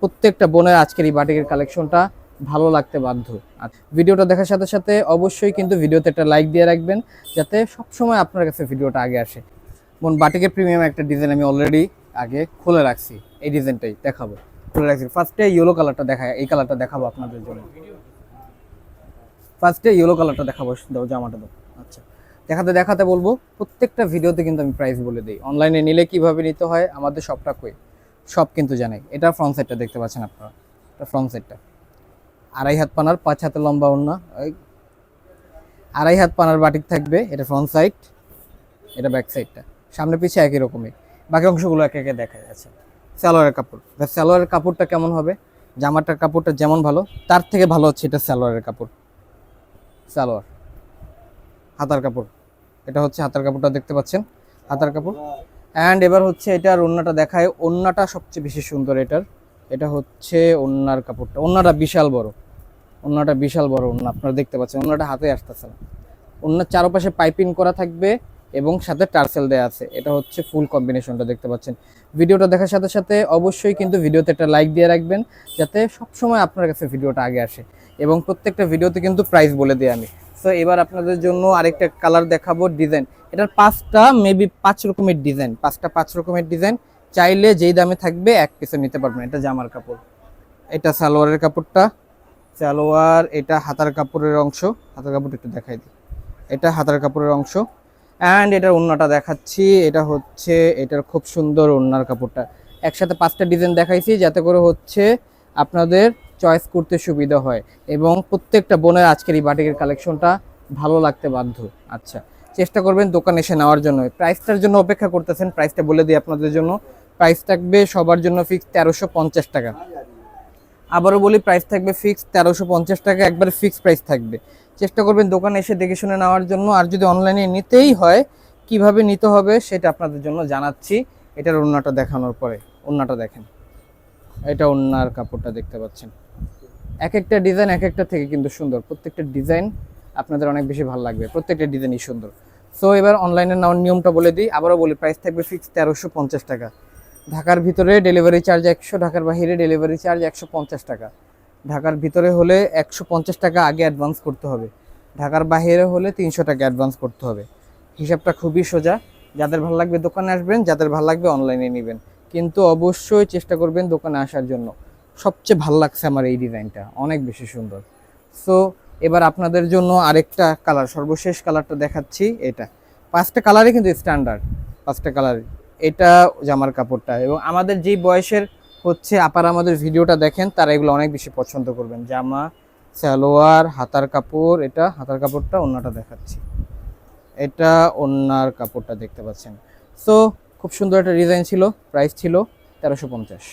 প্রত্যেকটা বোনের আজকের এই বাটিকের কালেকশনটা ভালো লাগতে বাধ্য। আর ভিডিওটা দেখার সাথে সাথে অবশ্যই কিন্তু ভিডিওতে একটা লাইক দিয়ে রাখবেন, যাতে সবসময় আপনার কাছে ভিডিওটা আগে আসে। বোন, বাটিকের প্রিমিয়াম একটা ডিজাইন আমি অলরেডি আগে খুলে রাখছি। এই ডিজাইনটাই দেখাবো। খুলে রাখছি। ফার্স্টে ইয়েলো কালারটা দেখায় এই কালারটা দেখাবো আপনাদের জন্য। ফার্স্টে ইয়েলো কালারটা দেখাবো, দাও জামাটা দাও। আচ্ছা। দেখাতে দেখাতে বলব, প্রত্যেকটা ভিডিওতে কিন্তু আমি প্রাইস বলে দিই। অনলাইনে নিলে কীভাবে নিতে হয়, আমাদের সবটা কই? সব কিন্তু জানে এটা ফ্রন্ট সাইডটা দেখতে পাচ্ছেন আপনারা। এটা ফ্রন্ট সাইডটা আড়াই হাত পানার, পাঁচ হাতে লম্বা ওড়না। ওই আড়াই হাত পানার বাটিক থাকবে, এটা ফ্রন্ট সাইড এটা ব্যাক সাইডটা সামনে পিছে একই রকমই। বাকি অংশগুলো একে একে দেখা যাচ্ছে সালোয়ারের কাপড়। এবার সালোয়ারের কাপড়টা কেমন হবে? জামাটার কাপড়টা যেমন ভালো, তার থেকে ভালো হচ্ছে এটা সালোয়ারের কাপড়। সালোয়ার। হাতার কাপড়। এটা হচ্ছে হাতার কাপড়টা দেখতে পাচ্ছেন। হাতার কাপড়। অ্যান্ড এবার হচ্ছে এটার ওন্নাটা দেখায়। ওন্নাটা সবচেয়ে বেশি সুন্দর এটার। এটা হচ্ছে ওন্নার কাপড়টা। ওন্নাটা বিশাল বড়। ওন্নাটা বিশাল বড় ওন্না। আপনারা দেখতে পাচ্ছেন, ওন্নাটা হাতে আসতেছে না। ওন্নার চারপাশে পাইপিং করা থাকবে এবং সাথে টার্সেল দেওয়া আছে। এটা হচ্ছে ফুল কম্বিনেশনটা দেখতে পাচ্ছেন। ভিডিওটা দেখার সাথে সাথে অবশ্যই কিন্তু ভিডিওতে একটা লাইক দিয়ে রাখবেন, যাতে সবসময় আপনার কাছে ভিডিওটা আগে আসে। এবং প্রত্যেকটা ভিডিওতে কিন্তু প্রাইস বলে দিই আমি। সো এবার আপনাদের জন্য আরেকটা কালার দেখাবো ডিজাইন এটার পাঁচটা মেবি পাঁচ রকমের ডিজাইন পাঁচটা পাঁচ রকমের ডিজাইন চাইলে যেই দামে থাকবে এক পিসে নিতে পারবেন। এটা জামার কাপড়। এটা সালোয়ারের কাপড়টা। সালোয়ার, এটা হাতার কাপড়ের অংশ। হাতার কাপড় একটু দেখাই দিই। এটা হাতার কাপড়ের অংশ। অ্যান্ড এটার ওড়নাটা দেখাচ্ছি। এটা হচ্ছে, এটার খুব সুন্দর ওড়নার কাপড়টা। একসাথে পাঁচটা ডিজাইন দেখাইছি, যাতে করে হচ্ছে আপনাদের চয়েস করতে সুবিধা হয় এবং প্রত্যেকটা বোনের আজকের এই বাটিকের কালেকশনটা ভালো লাগতে বাধ্য। আচ্ছা চেষ্টা করবেন দোকানে এসে নেওয়ার জন্য। প্রাইসটার জন্য অপেক্ষা করতেছেন, প্রাইসটা বলে দিই আপনাদের জন্য। প্রাইস থাকবে সবার জন্য ফিক্স তেরোশো পঞ্চাশ টাকা। আবারও বলি, প্রাইস থাকবে ফিক্স তেরোশো পঞ্চাশ টাকা, একবারে ফিক্স প্রাইস থাকবে। চেষ্টা করবেন দোকানে এসে দেখে শুনে নেওয়ার জন্য। আর যদি অনলাইনে নিতেই হয়, কীভাবে নিতে হবে সেটা আপনাদের জন্য জানাচ্ছি। এটার ওড়নাটা দেখানোর পরে ওড়নাটা দেখেন। এটা ওড়নার কাপড়টা দেখতে পাচ্ছেন। এক একটা ডিজাইন এক একটা থেকে কিন্তু সুন্দর। প্রত্যেকটা ডিজাইন আপনাদের অনেক বেশি ভালো লাগবে। প্রত্যেকটা ডিজাইনই সুন্দর। সো এবার অনলাইনে নেওয়ার নিয়মটা বলে দিই। আবারও বলি প্রাইস থাকবে ফিক্স তেরোশো পঞ্চাশ টাকা। ঢাকার ভিতরে ডেলিভারি চার্জ একশো, ঢাকার বাহিরে ডেলিভারি চার্জ একশো পঞ্চাশ টাকা। ঢাকার ভিতরে হলে একশো পঞ্চাশ টাকা আগে অ্যাডভান্স করতে হবে। ঢাকার বাহিরে হলে তিনশো টাকা অ্যাডভান্স করতে হবে। হিসাবটা খুবই সোজা। যাদের ভালো লাগবে দোকানে আসবেন, যাদের ভালো লাগবে অনলাইনে নেবেন। কিন্তু অবশ্যই চেষ্টা করবেন দোকানে আসার জন্য। সবচেয়ে ভালো লাগছে আমার এই ডিজাইনটা, অনেক বেশি সুন্দর। সো এবার আপনাদের জন্য আরেকটা কালার, সর্বশেষ কালারটা দেখাচ্ছি, এটা। পাঁচটা কালারই কিন্তু স্ট্যান্ডার্ড পাঁচটা কালার। এটা জামার কাপড়টা এবং আমাদের যেই বয়সের হচ্ছে আপার আমাদের ভিডিওটা দেখেন, তারা এগুলো অনেক বেশি পছন্দ করবেন। জামা, সালোয়ার, হাতার কাপড়, এটা হাতার কাপড়টা অন্যটা দেখাচ্ছি। এটা ওন্নার কাপড়টা দেখতে পাচ্ছেন। সো খুব সুন্দর একটা ডিজাইন ছিল প্রাইস ছিল তেরোশো পঞ্চাশ।